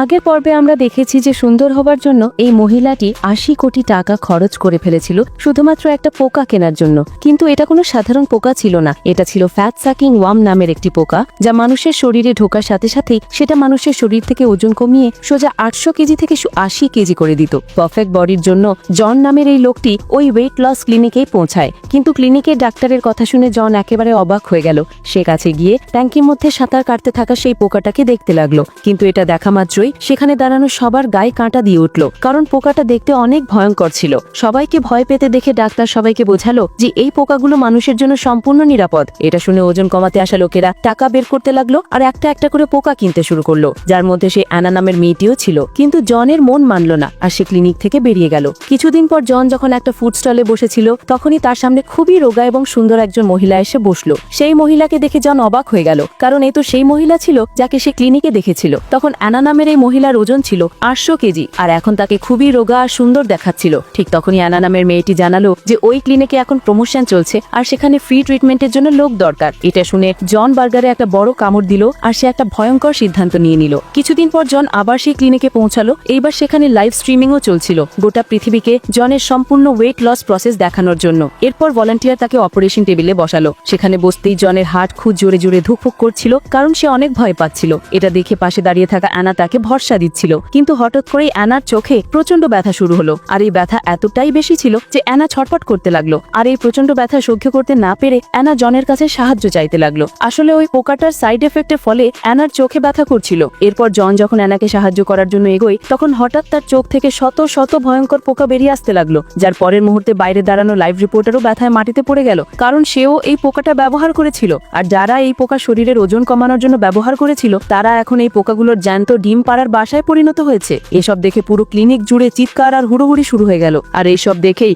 আগের পর্বে আমরা দেখেছি যে সুন্দর হবার জন্য এই মহিলাটি আশি কোটি টাকা খরচ করে ফেলেছিল, শুধুমাত্র একটা পোকা কেনার জন্য। কিন্তু এটা কোনো সাধারণ পোকা ছিল না। এটা ছিল ফ্যাট সাকিং ওয়াম নামের একটি পোকা, যা মানুষের শরীরে ঢোকার সাথে সাথেই সেটা মানুষের শরীর থেকে ওজন কমিয়ে সোজা আটশো কেজি থেকে আশি কেজি করে দিত। পারফেক্ট বডির জন্য জন নামের এই লোকটি ওই ওয়েট লস ক্লিনিকেই পৌঁছায়। কিন্তু ক্লিনিকের ডাক্তারের কথা শুনে জন একেবারে অবাক হয়ে গেল। সে কাছে গিয়ে ট্যাঙ্কির মধ্যে সাঁতার কাটতে থাকা সেই পোকাটাকে দেখতে লাগল। কিন্তু এটা দেখা মাত্রই সেখানে দাঁড়ানো সবার গায়ে কাঁটা দিয়ে উঠল, কারণ পোকাটা দেখতে অনেক ভয়ঙ্কর ছিল। সবাইকে ভয় পেতে দেখে ডাক্তার সবাইকে বোঝালো যে এই পোকাগুলো মানুষের জন্য সম্পূর্ণ নিরাপদ। এটা শুনে ওজন কমাতে আসা লোকেরা টাকা বের করতে লাগল আর একটা একটা করে পোকা কিনতে শুরু করল, যার মধ্যে সেই অ্যানা নামের মেয়েটিও ছিল। কিন্তু জনের মন মানল না আর সে ক্লিনিক থেকে বেরিয়ে গেল। কিছুদিন পর জন যখন একটা ফুড স্টলে বসেছিল, তখনই তার সামনে খুবই রোগা এবং সুন্দর একজন মহিলা এসে বসল। সেই মহিলাকে দেখে জন অবাক হয়ে গেল, কারণ এই তো সেই মহিলা ছিল যাকে সে ক্লিনিকে দেখেছিল। তখন অ্যানা নামের এই মহিলার ওজন ছিল আটশো কেজি, আর এখন তাকে খুবই রোগা আর সুন্দর দেখাচ্ছিল। ঠিক তখনই অ্যানা নামের মেয়েটি জানালো যে ওই ক্লিনিকে এখন প্রমোশন চলছে আর সেখানে ফ্রি ট্রিটমেন্টের জন্য লোক দরকার। এটা শুনে জন বার্গারে একটা বড় কামড় দিল আর সে একটা ভয়ঙ্কর সিদ্ধান্ত নিয়ে নিল। কিছুদিন পর জন আবার সেই ক্লিনিকে পৌঁছালো। এইবার সেখানে লাইভ স্ট্রিমিংও চলছিল। গোটা পৃথিবীকে জনের সম্পূর্ণ ওয়েট লস প্রসেস দেখানোর জন্য। এরপর ভলান্টিয়ার তাকে অপারেশন টেবিলে বসালো। সেখানে বসতেই জনের হার্ট খুব জোরে জোরে ধুকফুক করছিল, কারণ সে অনেক ভয় পাচ্ছিল। এটা দেখে পাশে দাঁড়িয়ে থাকা অ্যানা তাকে ভরসা দিচ্ছিল। কিন্তু হঠাৎ করেই অ্যানার চোখে প্রচণ্ড ব্যথা শুরু হলো। আর এই ব্যথা এতটাই বেশি ছিল যে অ্যানা ছটফট করতে লাগল। আর এই প্রচণ্ড ব্যথা সহ্য করতে না পেরে অ্যানা জনের কাছে সাহায্য চাইতে লাগল। আসলে ওই পোকাটার সাইড এফেক্টের ফলে অ্যানার চোখে ব্যথা করছিল। এরপর জন যখন অ্যানাকে সাহায্য করার জন্য এগোয়, তখন হঠাৎ তার চোখ থেকে শত শত ভয়ঙ্কর পোকা বেরিয়ে আসতে লাগল, যার পরের মুহূর্তে বাইরে দাঁড়ানো লাইভ রিপোর্টারও ব্যথায় মাটিতে পড়ে গেল, কারণ সেও এই পোকাটা ব্যবহার করেছিল। আর যারা এই পোকা শরীরের ওজন কমানোর জন্য ব্যবহার করেছিল, তারা এখন এই পোকাগুলোর জ্যান্ত ডিম পাড়ার বাসায় পরিণত হয়েছে। এসব দেখে পুরো ক্লিনিক জুড়ে চিৎকার আর হুড়োহুড়ি শুরু হয়ে গেল। আর এইসব দেখেই